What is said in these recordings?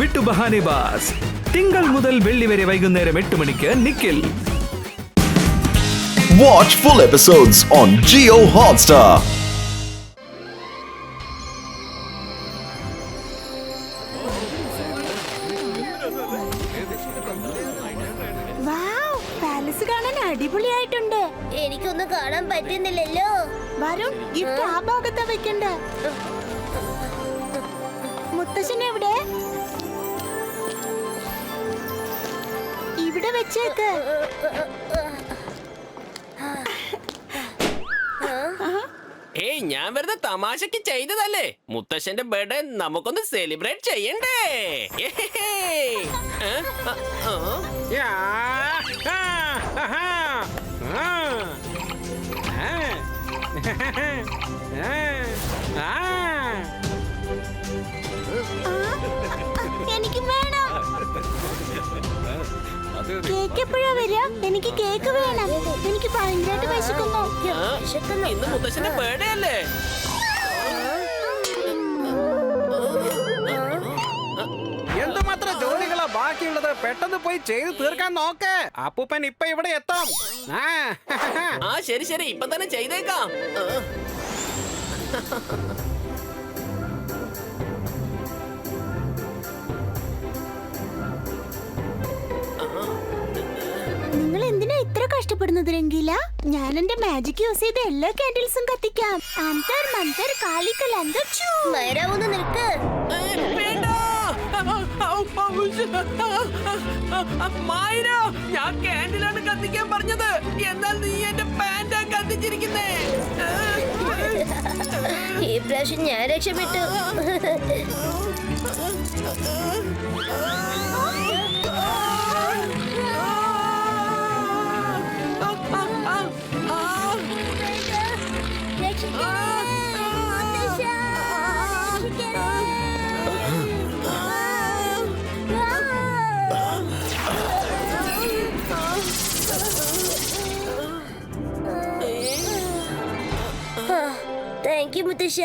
വിട്ടു ബഹാനി ബാസ് തിങ്കൾ മുതൽ വെള്ളി വരെ വൈകുന്നേരം എട്ട് മണിക്ക് നിക്കിൽ Watch full episodes on Geo Hotstar. മുത്തശ്ശന്റെ ബർത്ത്ഡേ നമുക്കൊന്ന് സെലിബ്രേറ്റ് ചെയ്യണ്ടേ. എനിക്ക് വേണം. കേക്ക് എപ്പോഴാ വരിക? എനിക്ക് കേക്ക് വേണം. എനിക്ക് ഭയങ്കരമായിട്ട് വിശക്കുന്നു. ഇന്ന് മുത്തശ്ശന്റെ ബേർഡേ അല്ലേ? ബാക്കിയുള്ളത് പെട്ടെന്ന് പോയി ചെയ്ത് തീർക്കാൻ നോക്ക്. അപ്പൂപ്പൻ ഇപ്പൊ ഇവിടെ എത്താം. ആ, ആ ശരി ശരി. ഇപ്പൊ തന്നെ ചെയ്തേക്കാം. നിങ്ങൾ എന്തിനാ ഇത്ര കഷ്ടപ്പെടുന്നത് രംഗീല? ഞാൻ എന്റെ മാജിക് യൂസ് ചെയ്ത് എല്ലാ കാൻഡിൽസും കത്തിക്കാം. അന്തർ മന്തർ കാലിക്കൽ അന്തർ ചൂ നേരാവുന്ന നിൽക്ക് മായിര ഞാൻ ക്യാൻഡിലാണ് കത്തിക്കാൻ പറഞ്ഞത്. എന്നാൽ നീ എന്റെ പാന്റാ കത്തിച്ചിരിക്കുന്നേ. ഈ പ്രാവശ്യം ഞാൻ രക്ഷപ്പെട്ടു. താങ്ക് യു മുത്തശ്ശ.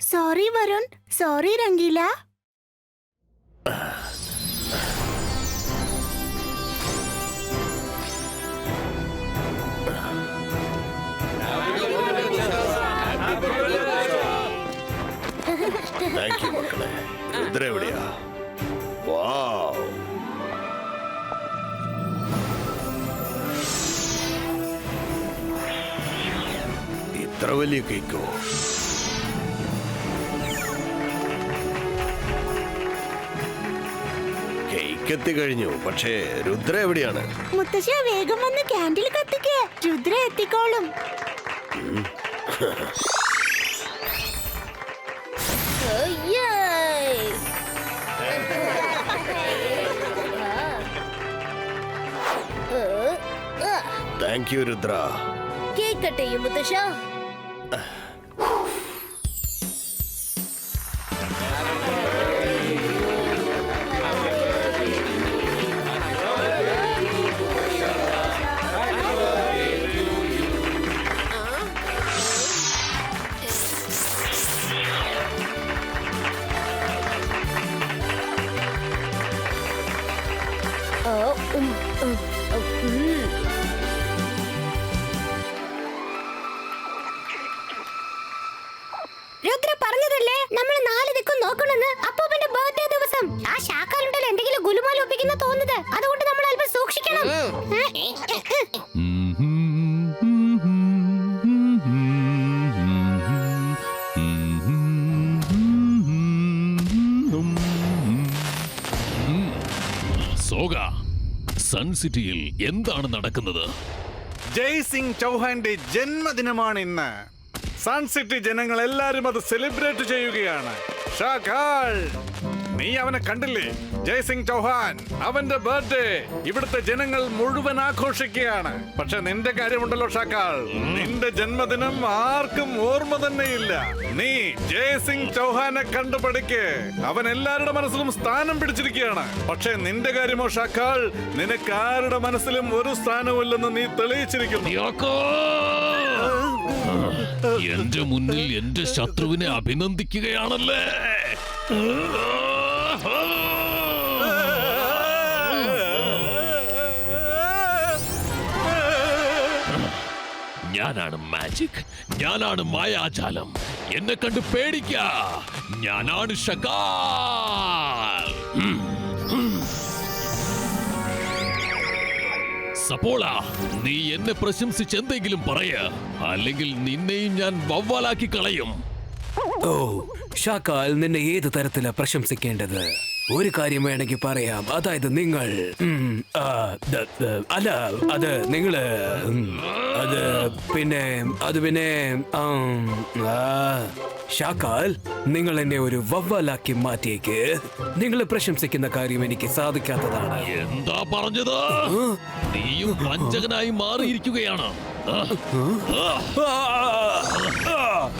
Sorry Varun. Sorry Rangeela. Thank you മക്കളെ. രുദ്ര ഇത്ര വലിയ കേക്കോ? കേക്ക് എത്തി കഴിഞ്ഞു പക്ഷേ രുദ്ര എവിടെയാണ്? മുത്തശ്ശ വേഗം വന്ന് ക്യാൻഡിൽ കത്തിക്കേ. രുദ്ര എത്തിക്കോളും. Thank you Rudra. കേക്കട്ടെ മുത്തശ്ശ. സിറ്റിയിൽ എന്താണ് നടക്കുന്നത്? ജയ് സിംഗ് ചൗഹാന്റെ ജന്മദിനമാണ് ഇന്ന്. സൺസിറ്റി ജനങ്ങൾ എല്ലാരും അത് സെലിബ്രേറ്റ് ചെയ്യുകയാണ്. ഷാഖാൾ. നീ അവനെ കണ്ടില്ലേ? ജയ്സിംഗ് ചൗഹാൻ അവന്റെ ബർത്ത്ഡേ ഇവിടുത്തെ ജനങ്ങൾ മുഴുവൻ ആഘോഷിക്കുകയാണ്. പക്ഷെ നിന്റെ കാര്യമുണ്ടല്ലോ ഷാക്കാൾ. നിന്റെ ജന്മദിനം ആർക്കും ഓർമ്മ തന്നെയില്ല. നീ ജയ്സിംഗ് ചൗഹാനെ കണ്ടുപഠിക്ക്. അവൻ എല്ലാവരുടെ മനസ്സിലും സ്ഥാനം പിടിച്ചിരിക്കുകയാണ്. പക്ഷെ നിന്റെ കാര്യമോ ഷാക്കാൾ? നിനക്ക് ആരുടെ മനസ്സിലും ഒരു സ്ഥാനമില്ലെന്ന് നീ തെളിയിച്ചിരിക്കുന്നു! എന്റെ മുന്നിൽ എന്റെ ശത്രുവിനെ അഭിനന്ദിക്കുകയാണല്ലേ? ഞാനാണ് മാജിക് ഞാനാണ് മായാജാലം. എന്നെ കണ്ട് പേടിക്ക. ഞാനാണ് സപ്പോള നീ എന്നെ പ്രശംസിച്ച് എന്തെങ്കിലും പറയ. അല്ലെങ്കിൽ നിന്നെയും ഞാൻ വവ്വാലാക്കി കളയും. ഓ ഷാക്കാൽ നിന്നെ ഏത് തരത്തിലാ പ്രശംസിക്കേണ്ടത്? ഒരു കാര്യം വേണമെങ്കിൽ പറയാം. അതായത് നിങ്ങൾ ഉം, ആ, ദ- ദ- അല്ല അത് നിങ്ങൾ ഉം, അത് പിന്നെ അത് പിന്നെ ആം, ആ, ഷാക്കാൽ നിങ്ങൾ എന്നെ ഒരു വവ്വാലാക്കി മാറ്റിയേക്ക്. നിങ്ങളെ പ്രശംസിക്കുന്ന കാര്യം എനിക്ക് സാധിക്കാത്തതാണ്. എന്താ പറഞ്ഞത്? നീയും വഞ്ചകനായി മാറിയിരിക്കുകയാണ്. ആ, ആ. ആ,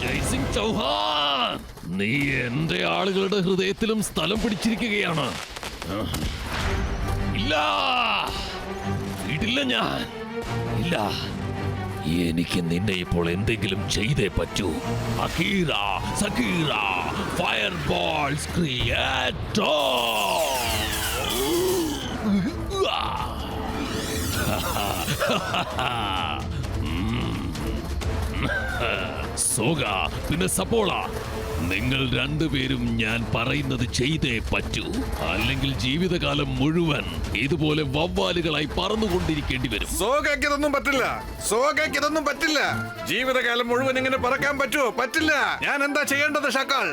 ജയ്സിംഗ് ചൗഹാൻ നീ എന്റെ ആളുകളുടെ ഹൃദയത്തിലും സ്ഥലം പിടിച്ചിരിക്കുകയാണ്. ഇല്ല വിടില്ല ഞാൻ. ഇല്ല എനിക്ക് നിന്നെ ഇപ്പോൾ എന്തെങ്കിലും ചെയ്തേ പറ്റൂ. അഖീറ സഖീറ ഫയർ ബോൾസ് ക്രിയേറ്റോ സോഗ പിന്നെ സപ്പോള നിങ്ങൾ രണ്ടുപേരും ഞാൻ പറയുന്നത് ചെയ്തേ പറ്റൂ. അല്ലെങ്കിൽ ജീവിതകാലം മുഴുവൻ ഇതുപോലെ വവ്വാലുകളായി പറന്നുകൊണ്ടിരിക്കേണ്ടി വരും. സോഗയ്ക്ക് ഇതൊന്നും പറ്റില്ല. സോഗയ്ക്ക് ഇതൊന്നും പറ്റില്ല. ജീവിതകാലം മുഴുവൻ ഇങ്ങനെ പറക്കാൻ പറ്റുമോ പറ്റില്ല. ഞാൻ എന്താ ചെയ്യേണ്ടത് ഷക്കാൾ?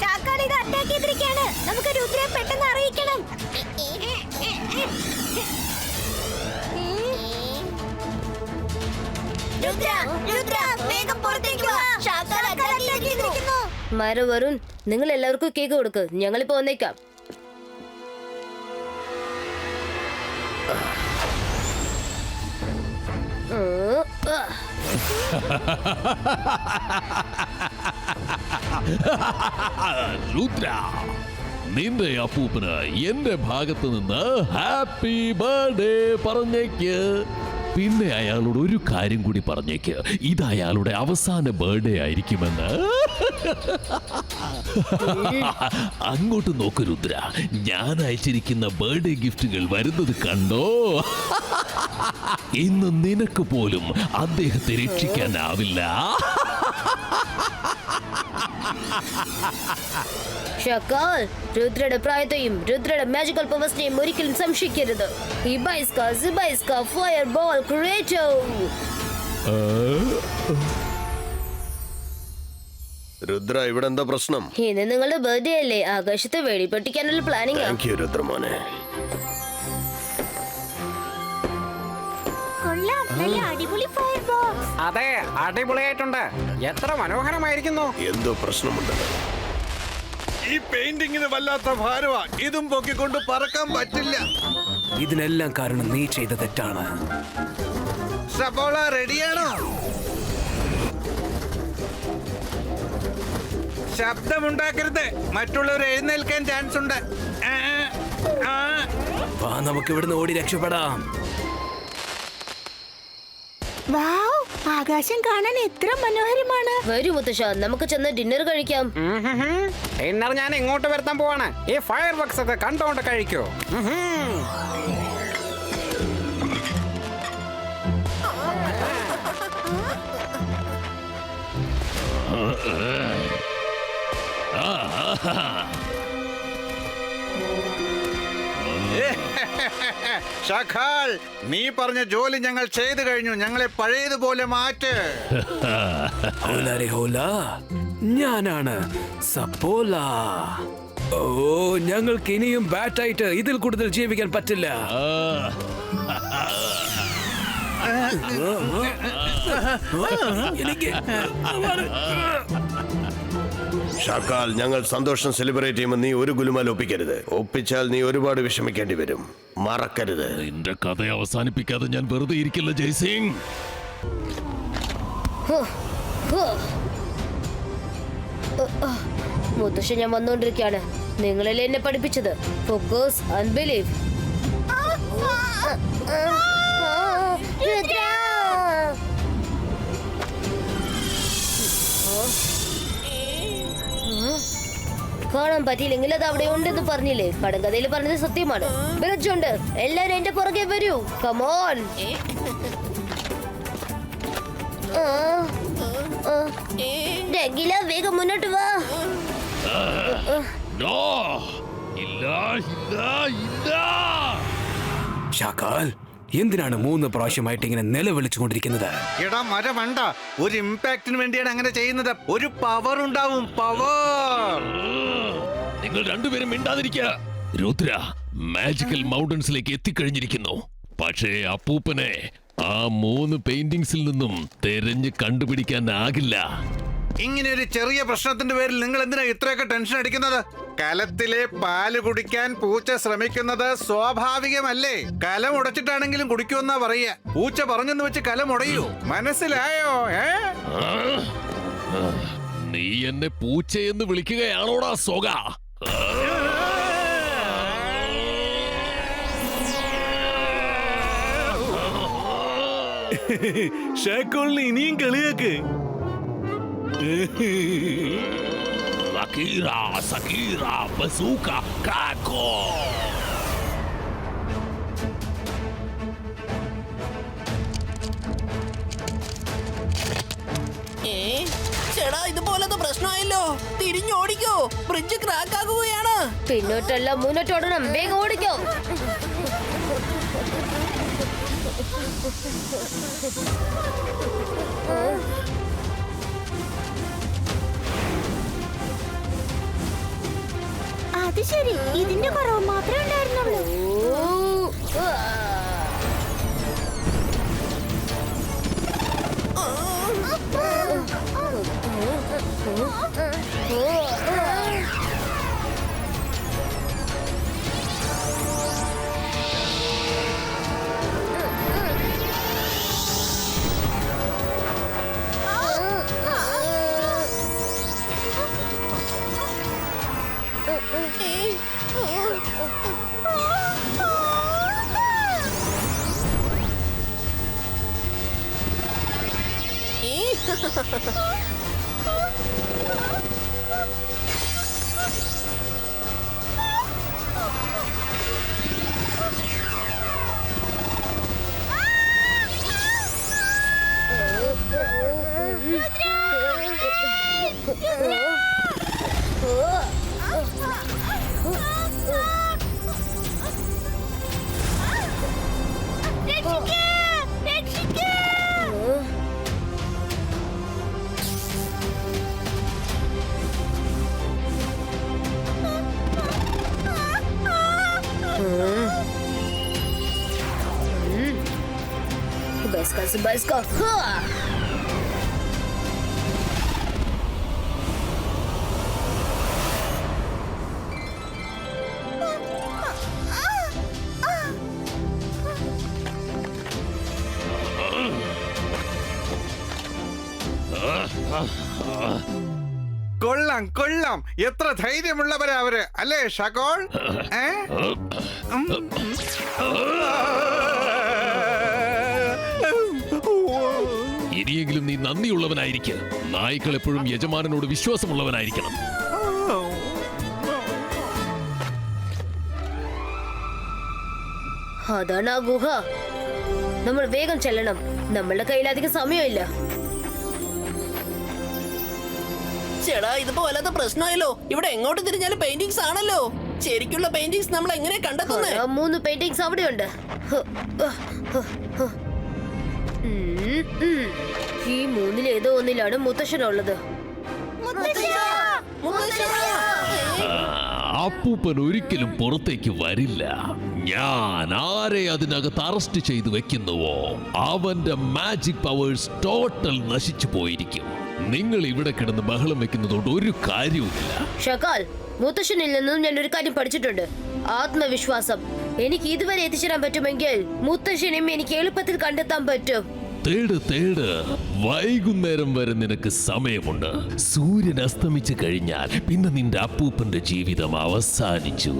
ഷാക്കാൽ ഇത് അറ്റാക്ക് ചെയ്തിരിക്കുകയാണ്. നമുക്ക് രുദ്രയെ പെട്ടെന്ന് അറിയിക്കണം. മാരോ വരുൺ നിങ്ങൾ എല്ലാവർക്കും കേക്ക് കൊടുക്ക്. ഞങ്ങളിപ്പോ വന്നേക്കാം. രുദ്ര. നിന്റെ അപ്പൂപ്പന് എന്റെ ഭാഗത്ത് നിന്ന് ഹാപ്പി ബർത്ത്ഡേ പറഞ്ഞേക്ക്. പിന്നെ അയാളോട് ഒരു കാര്യം കൂടി പറഞ്ഞേക്ക്. ഇത് അയാളുടെ അവസാന ബർത്ത്ഡേ ആയിരിക്കുമെന്ന്. അങ്ങോട്ട് നോക്ക് രുദ്ര. ഞാൻ അയച്ചിരിക്കുന്ന ബർത്ത്ഡേ ഗിഫ്റ്റുകൾ വരുന്നത് കണ്ടോ? ഇന്ന് നിനക്ക് പോലും അദ്ദേഹത്തെ രക്ഷിക്കാനാവില്ല. ഷക്കാൽ രുദ്രയുടെ പ്രായത്തെയും രുദ്രയുടെ മാജിക്കൽ പവേഴ്സിനെയും ഒരിക്കലും സംശയിക്കരുത്. ഇബൈസ്ക സിബൈസ്ക ഫയർ ബോൾ ക്രിയേറ്റോ രുദ്ര ഇവിടെ എന്താ പ്രശ്നം? ഇന്ന് നിങ്ങളുടെ ബർത്ത്ഡേ അല്ലേ? ആകാശത്ത് വെടിപ്പൊട്ടിക്കാനുള്ള പ്ലാനിങ് താങ്ക് യു രുദ്രമോനെ അതെ അടിപൊളിയായിട്ടുണ്ട്. എത്ര മനോഹരമായിരിക്കുന്നു. എന്തോ പ്രശ്നമുണ്ട്. ഈ പെയിന്റിങ്ങിന് വല്ലാത്ത ഭാരവാ ഇതും പൊക്കിക്കൊണ്ട് പറക്കാൻ പറ്റില്ല. ഇതിനെല്ലാം കാരണം നീ ചെയ്ത തെറ്റാണ്. സബോള റെഡിയാണോ? ശബ്ദമുണ്ടാക്കരുത്. മറ്റുള്ളവർ എഴുന്നേൽക്കാൻ ചാൻസ് ഉണ്ട്. വാ നമുക്ക് ഇവിടുന്ന് ഓടി രക്ഷപ്പെടാം. വാവ് ആകാശം കാണാൻ എത്ര മനോഹരമാണ്. വരൂ മുത്തശ്ശ നമുക്ക് ചെന്ന് ഡിന്നർ കഴിക്കാം. ഡിന്നർ ഞാൻ എങ്ങോട്ട് വരുത്താൻ പോവാണ്. ഈ ഫയർ വർക്സ് ഒക്കെ കണ്ടോണ്ട് കഴിക്കൂ. ഉഹും. ഷഖാൽ നീ പറഞ്ഞ ജോലി ഞങ്ങൾ ചെയ്തു കഴിഞ്ഞു. ഞങ്ങളെ പഴയതുപോലെ മാറ്റ്. ഹോലാരെ ഹോല ഞാനാണ് സപ്പോല. ഓ ഞങ്ങൾക്ക് ഇനിയും ബാറ്റായിട്ട് ഇതിൽ കൂടുതൽ ജീവിക്കാൻ പറ്റില്ല. എനിക്ക് ഷാക്കാൽ ഞങ്ങൾ സന്തോഷം സെലിബ്രേറ്റ് ചെയ്യുമ്പോൾ നീ ഒരു ഗുലുമാൽ ഒപ്പിക്കരുത് ഒപ്പിച്ചാൽ നീ ഒരുപാട് വിഷമിക്കേണ്ടി വരും മറക്കരുത് എന്റെ കഥ അവസാനിപ്പിക്കാതെ ഞാൻ വെറുതെ ഇരിക്കില്ല ജയ്സിംഗ്. മുത്തശ്ശ ഞാൻ വന്നുകൊണ്ടിരിക്കുകയാണ് നിങ്ങളല്ലേ എന്നെ പഠിപ്പിച്ചത് ഫോക്കസ് അൺബിലീവ് രുദ്ര കാണാൻ പറ്റിയില്ലെങ്കിൽ അത് അവിടെ ഉണ്ടെന്ന് പറഞ്ഞില്ലേ? കടങ്കഥയിൽ പറഞ്ഞത് സത്യമാണ്. വിളിച്ചുണ്ട് എല്ലാരും എന്റെ പുറകെ വരൂ. കമോൺ രംഗില വേഗം മുന്നോട്ട് വാ. നോ. ഇല്ല ഇല്ല ഇല്ല. ഷാക്കാൽ എന്തിനാണ് മൂന്ന് പ്രാവശ്യമായിട്ട് ഇങ്ങനെ നിലവിളിച്ചുകൊണ്ടിരിക്കുന്നത്? എടാ മര വേണ്ട. ഒരു ഇമ്പാക്റ്റിന് വേണ്ടിയാണ് അങ്ങനെ ചെയ്യുന്നത്. ഒരു പവർ ഉണ്ടാവും. പവർ നിങ്ങൾ രണ്ടുപേരും മിണ്ടാതിരിക്കുക രുദ്ര മാജിക്കൽ മൗണ്ടൻസിലേക്ക് എത്തിക്കഴിഞ്ഞിരിക്കുന്നു. പക്ഷേ അപ്പൂപ്പനെ ആ മൂന്ന് പെയിന്റിങ്സിൽ നിന്നും തെരഞ്ഞ് കണ്ടുപിടിക്കാനാകില്ല ഇങ്ങനെ ഒരു ചെറിയ പ്രശ്നത്തിന്റെ പേരിൽ നിങ്ങൾ എന്തിനാ ഇത്രയൊക്കെ ടെൻഷൻ അടിക്കുന്നത്? കലത്തിലെ പാൽ കുടിക്കാൻ പൂച്ച ശ്രമിക്കുന്നത് സ്വാഭാവികമല്ലേ? കലം ഉടച്ചിട്ടാണെങ്കിലും കുടിക്കുമെന്നാ പറയ പൂച്ച പറഞ്ഞെന്ന് വെച്ച് കലം ഉടയൂ. മനസ്സിലായോ ഏ? നീ എന്നെ പൂച്ചയെന്ന് വിളിക്കുകയാണോടാ സോഗ? ஷேக்கோல்னு இனியும் களியாக்கு Akira, Sakira, Bazooka, Kako! ചേടാ ഇതുപോലത്തെ പ്രശ്നമായല്ലോ. തിരിഞ്ഞോടിക്കോ. Bridge crack ആകുകയാണ് പിന്നോട്ടല്ല മുന്നോട്ടോടണം. വേഗം ഓടിക്കോ. അത് ശരി. ഇതിന്റെ കുറവ് മാത്രമേ ഉണ്ടായിരുന്നുള്ളൂ. ഓ, ആ. इस बस को കൊള്ളാം കൊള്ളാം എത്ര ധൈര്യമുള്ളവരാ അവര് അല്ലേ ഷകോൾ ഏ ഇനിയെങ്കിലും നീ നന്ദിയുള്ളവനായിരിക്കുക. നായ്ക്കൾ എപ്പോഴും യജമാനനോട് വിശ്വാസമുള്ളവനായിരിക്കണം. അതാണ് ആ ഗുഹ. നമ്മൾ വേഗം ചെല്ലണം. നമ്മളുടെ കയ്യിൽ അധികം സമയമില്ല. ചേടാ ഇതിപ്പോ വല്ലാത്ത പ്രശ്നമായല്ലോ. ഇവിടെ എങ്ങോട്ട് തിരിഞ്ഞാലും പെയിന്റിങ്സ് ആണല്ലോ. ശരിക്കുള്ള പെയിന്റിങ്സ് നമ്മൾ എങ്ങനെ കണ്ടെത്തുന്നേ? ആ മൂന്ന് പെയിന്റിങ്സ് അവിടെയുണ്ട്. ഈ മൂന്നിൽ ഏതോ ഒന്നിലാണ് മുത്തശ്ശനുള്ളത് അപ്പൂപ്പൻ ഒരിക്കലും പുറത്തേക്ക് വരില്ല. ഞാൻ ആരെ അതിനകത്ത് അറസ്റ്റ് ചെയ്തു വെക്കുന്നുവോ? അവന്റെ മാജിക് പവേഴ്സ് ടോട്ടൽ നശിച്ചു പോയിരിക്കും. നിങ്ങൾ ഇവിടെ കിടന്ന് ബഹളം വെക്കുന്നതുകൊണ്ട് ഒരു കാര്യവുമില്ല. ഷക്കാൽ മുത്തശ്ശനിൽ നിന്നും ഞാൻ ഒരു കാര്യം പഠിച്ചിട്ടുണ്ട്. ആത്മവിശ്വാസം. എനിക്ക് ഇതുവരെ എത്തിച്ചേരാൻ പറ്റുമെങ്കിൽ മുത്തശ്ശനെയും എനിക്ക് എളുപ്പത്തിൽ കണ്ടെത്താൻ പറ്റും. തേട് തേട്. വൈകുന്നേരം വരെ നിനക്ക് സമയമുണ്ട്. സൂര്യൻ അസ്തമിച്ചു കഴിഞ്ഞാൽ പിന്നെ നിന്റെ അപ്പൂപ്പന്റെ ജീവിതം അവസാനിച്ചു.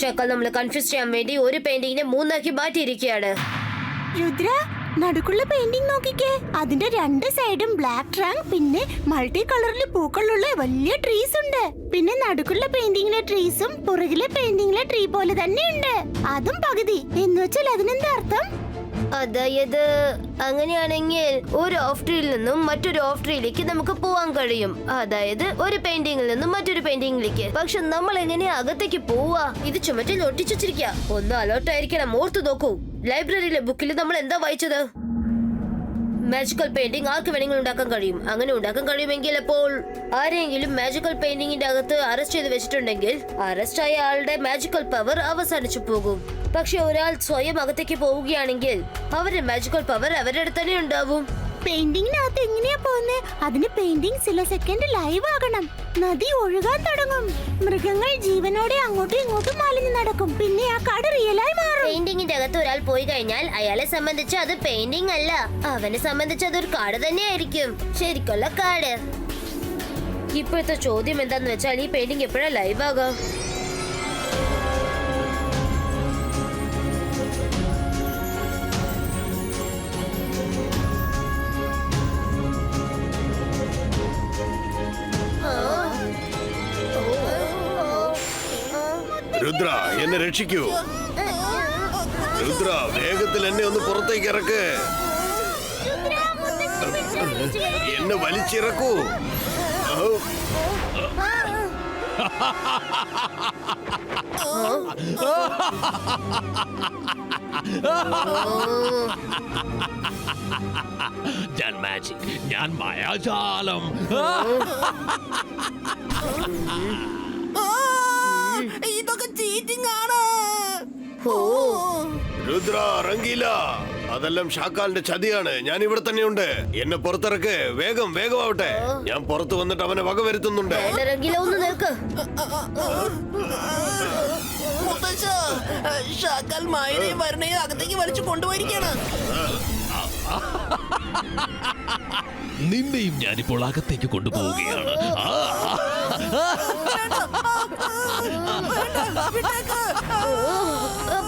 ശക്കൽ ഷക്കാൽ നമ്മൾ കൺഫ്യൂസ് ചെയ്യാൻ വേണ്ടി ഒരു പെയിന്റിങ്ങിനെ മൂന്നാക്കി മാറ്റിയിരിക്കുകയാണ്. രുദ്ര നടുക്കുള്ള പെയിന്റിംഗ് നോക്കിക്കേ. അതിന്റെ രണ്ട് സൈഡും ബ്ലാക്ക് ട്രാങ്ക് പിന്നെ മൾട്ടി കളറിൽ പൂക്കളുള്ള വലിയ ട്രീസ് ഉണ്ട്. പിന്നെ നടുക്കുള്ള പെയിന്റിങ്ങിലെ ട്രീസും പുറകിലെ പെയിന്റിങ്ങിലെ ട്രീ പോലെ തന്നെയുണ്ട് അതും പകുതി. എന്ന് വെച്ചാൽ അതിനെന്താ അർത്ഥം? അതായത് അങ്ങനെയാണെങ്കിൽ ഒരു ഓഫ് ട്രീയിൽ നിന്നും മറ്റൊരു ഓഫ് ട്രീയിലേക്ക് നമുക്ക് പോവാൻ കഴിയും. അതായത് ഒരു പെയിന്റിംഗിൽ നിന്നും മറ്റൊരു പെയിന്റിംഗിലേക്ക് പക്ഷെ നമ്മൾ എങ്ങനെ അകത്തേക്ക് പോവാ? ഇത് ചുമറ്റിൽ ഒട്ടിച്ചിരിക്കുക ഒന്ന് അലേർട്ട് ആയിരിക്കണം ഓർത്തു നോക്കൂ. ലൈബ്രറിയിലെ ബുക്കിൽ നമ്മൾ എന്താ വായിച്ചത്? മാജിക്കൽ പെയിന്റിംഗ് ആർക്ക് വേണമെങ്കിലും ഉണ്ടാക്കാൻ കഴിയും? അങ്ങനെ ഉണ്ടാക്കാൻ കഴിയുമെങ്കിൽ അപ്പോൾ ആരെങ്കിലും മാജിക്കൽ പെയിന്റിംഗിന്റെ അകത്ത് അറസ്റ്റ് ചെയ്ത് വെച്ചിട്ടുണ്ടെങ്കിൽ അറസ്റ്റ് ആയ ആളുടെ മാജിക്കൽ പവർ അവസാനിച്ചു പോകും. പക്ഷെ ഒരാൾ സ്വയം അകത്തേക്ക് പോവുകയാണെങ്കിൽ അവരുടെ മാജിക്കൽ പവർ അവരുടെ അടുത്ത് തന്നെ ഉണ്ടാവും. പെയിന്റിങ്ങിനകത്ത് എങ്ങനെയാ പോകുന്നത് അതിന് പെയിന്റിംഗ് ചില സെക്കൻഡ് ലൈവ് ആകണം. നദി ഒഴുകാൻ തുടങ്ങും. മൃഗങ്ങൾ ജീവനോടെ അങ്ങോട്ടും ഇങ്ങോട്ടും മാലിന്യം നടക്കും. പിന്നെ ആ കാട് റിയലായി മാറും. പെയിന്റിങ്ങിന്റെ അകത്ത് ഒരാൾ പോയി കഴിഞ്ഞാൽ അയാളെ സംബന്ധിച്ച് അത് പെയിന്റിംഗ് അല്ല. അവനെ സംബന്ധിച്ച് അതൊരു കാട് തന്നെയായിരിക്കും. ശരിക്കുള്ള കാട്. ഇപ്പോഴത്തെ ചോദ്യം എന്താന്ന് വെച്ചാൽ ഈ പെയിന്റിംഗ് എപ്പോഴാ ലൈവ് ആകാം? എന്നെ രക്ഷിക്കൂ. രുദ്ര വേഗത്തിൽ എന്നെ ഒന്ന് പുറത്തേക്ക് ഇറക്ക്. എന്നെ വലിച്ചിറക്കൂ. ഞാൻ മാജിക് ഞാൻ മായാജാലം ചീറ്റിംഗ് ആണ്. ഓ. രുദ്ര റംഗീല. അതെല്ലാം ഷാക്കാലിന്റെ ചതിയാണ്. ഞാൻ ഇവിടെ തന്നെയുണ്ട്. എന്നെ പുറത്തിറക്ക്. വേഗം വേഗമാവട്ടെ. ഞാൻ പുറത്തു വന്നിട്ട് അവനെ വക വരുത്തുന്നുണ്ട്. ഒന്ന് നിൽക്ക്. മുത്തശ്ശ ഷാക്കാൽ മായനെയും വരണയും അകത്തേക്ക് വലിച്ചു കൊണ്ടുപോയിരിക്കാണ്. നിന്നെയും ഞാനിപ്പോൾ അകത്തേക്ക് കൊണ്ടുപോവുകയാണ്. ആ,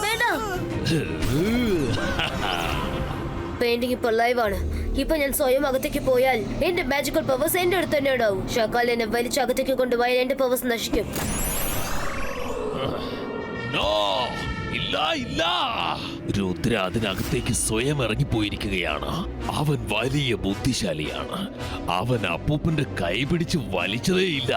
വേണ്ട പെയിന്റിംഗ് ഇപ്പോൾ ലൈവാണ് ഇപ്പൊ ഞാൻ സ്വയം അകത്തേക്ക് പോയാൽ എന്റെ മാജിക്കൽ പവേഴ്സ് എന്റെ അടുത്ത് തന്നെ ഉണ്ടാവും. ഷക്കാൽ എന്നെ വലിച്ച് അകത്തേക്ക് കൊണ്ടുപോയാൽ എന്റെ പവേഴ്സ് നശിക്കും. ഇല്ല ഇല്ല. രുദ്ര അതിനകത്തേക്ക് സ്വയം ഇറങ്ങിപ്പോയിരിക്കുകയാണ്. അവൻ വലിയ ബുദ്ധിശാലിയാണ്. അവൻ അപ്പൂപ്പന്റെ കൈ പിടിച്ച് വലിച്ചതേയില്ല.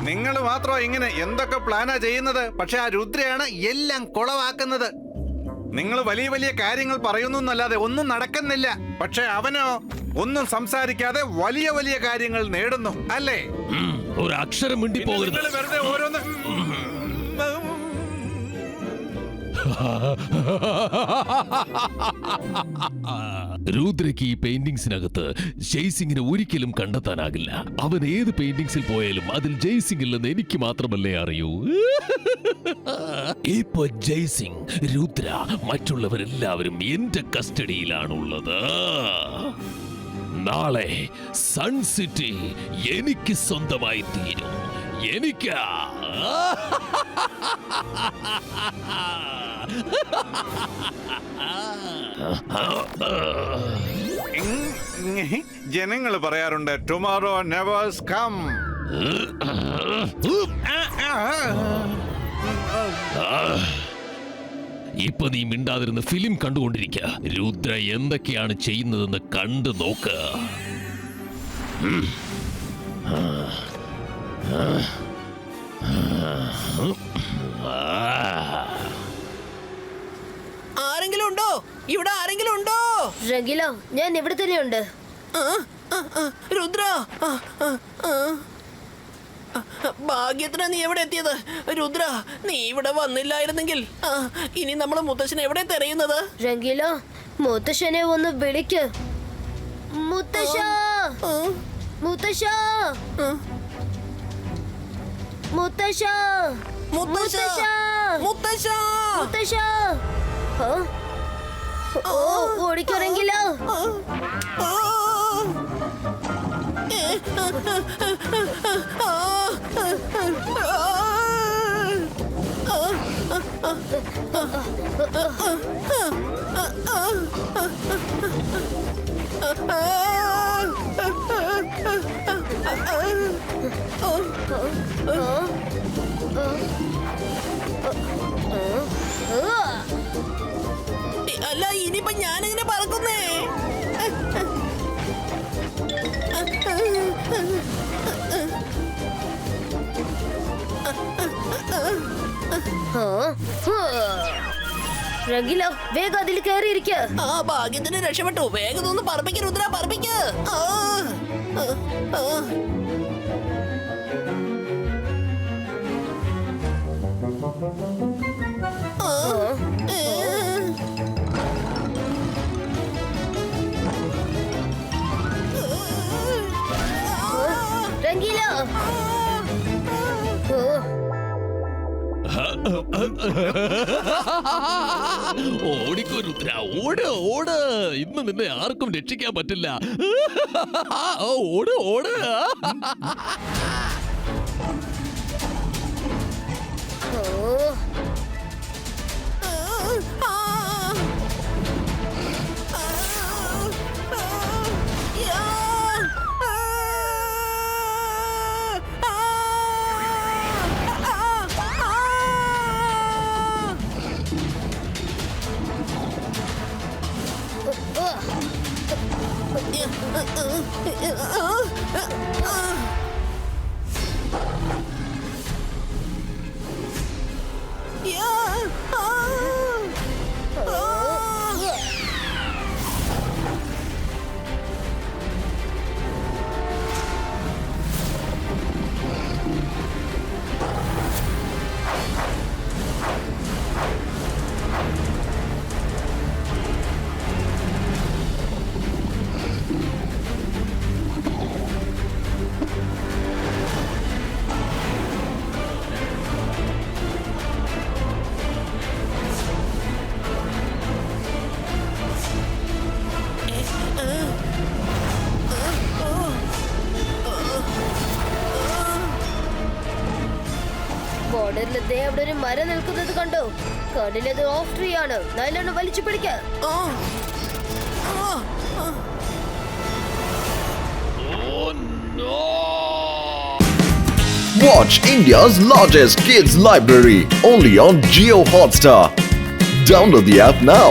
നിങ്ങൾ മാത്രം ഇങ്ങനെ എന്തൊക്കെ പ്ലാനാ ചെയ്യുന്നത്? പക്ഷെ ആ രുദ്രയാണ് എല്ലാം കുളവാക്കുന്നത്. നിങ്ങൾ വലിയ വലിയ കാര്യങ്ങൾ പറയുന്നു എന്നല്ലാതെ ഒന്നും നടക്കുന്നില്ല. പക്ഷെ അവനോ ഒന്നും സംസാരിക്കാതെ വലിയ വലിയ കാര്യങ്ങൾ നേടുന്നു അല്ലേ? ഒരു അക്ഷരം മിണ്ടി പോകരുത്. വെറുതെ ഓരോന്ന് രുദ്രയ്ക്ക് ഈ പെയിന്റിങ്സിനകത്ത് ജയ്സിംഗിനെ ഒരിക്കലും കണ്ടെത്താനാകില്ല. അവൻ ഏത് പെയിന്റിങ്സിൽ പോയാലും അതിൽ ജയ്സിംഗ് ഇല്ലെന്ന് എനിക്ക് മാത്രമല്ലേ അറിയൂ. ഇപ്പൊ ജയ്സിംഗ് രുദ്ര മറ്റുള്ളവരെല്ലാവരും എന്റെ കസ്റ്റഡിയിലാണുള്ളത് നാളെ സൺ സിറ്റി എനിക്ക് സ്വന്തമായി തീരും. എനിക്ക് ജനങ്ങൾ പറയാറുണ്ട് ടുമോറോ നെവേഴ്സ് കം ഇപ്പൊ നീ മിണ്ടാതിരുന്ന് ഫിലിം കണ്ടുകൊണ്ടിരിക്ക. രുദ്ര എന്തൊക്കെയാണ് ചെയ്യുന്നതെന്ന് കണ്ടു നോക്ക്. ആരെങ്കിലും ഉണ്ടോ? ഇവിടെ ആരെങ്കിലും ഉണ്ടോ? റംഗിലോ ഞാൻ ഇവിടെ തന്നെയുണ്ട് ആ, ആ, ആ, രുദ്ര ആ, ആ, ആ. ആ, ഭാഗ്യത്തിനാ നീ എവിടെ എത്തിയത്? രുദ്ര നീ ഇവിടെ വന്നില്ലായിരുന്നെങ്കിൽ. ഇനി നമ്മൾ മുത്തശ്ശനെ എവിടെ തെരയുന്നത്? റംഗിലോ മുത്തശ്ശനെ ഒന്ന് വിളിക്ക്. മുത്തശ്ശ! ആ, മുത്തശ്ശ! ആ. മുത്തശ്ശ! മുത്തശ്ശ! മുത്തശ്ശ! മുത്തശ്ശ! ആ? ഓ ഓടിക്കോ റംഗിലോ ആ, ആ. അല്ല ഇനിയിപ്പൊ രംഗില വേഗം അതിൽ കയറിയിരിക്ക. ആ ഭാഗ്യത്തിന് രക്ഷപ്പെട്ടു. വേഗം ഒന്ന് പറപ്പിക്ക രുദ്ര പറപ്പിക്ക ആ. ആ, ഓട് ഓട്. ഇന്ന് നിന്നെ ആർക്കും രക്ഷിക്കാൻ പറ്റില്ല. ഓട് ഓട്. ഒരു മരം നിൽക്കുന്നത് കണ്ടോ കണ്ണിലത് ഓഫ് ട്രീ ആണ് നല്ലോണം വലിച്ചു പിടിക്ക oh no Watch India's largest kids library only on Geo Hotstar. Download the app now.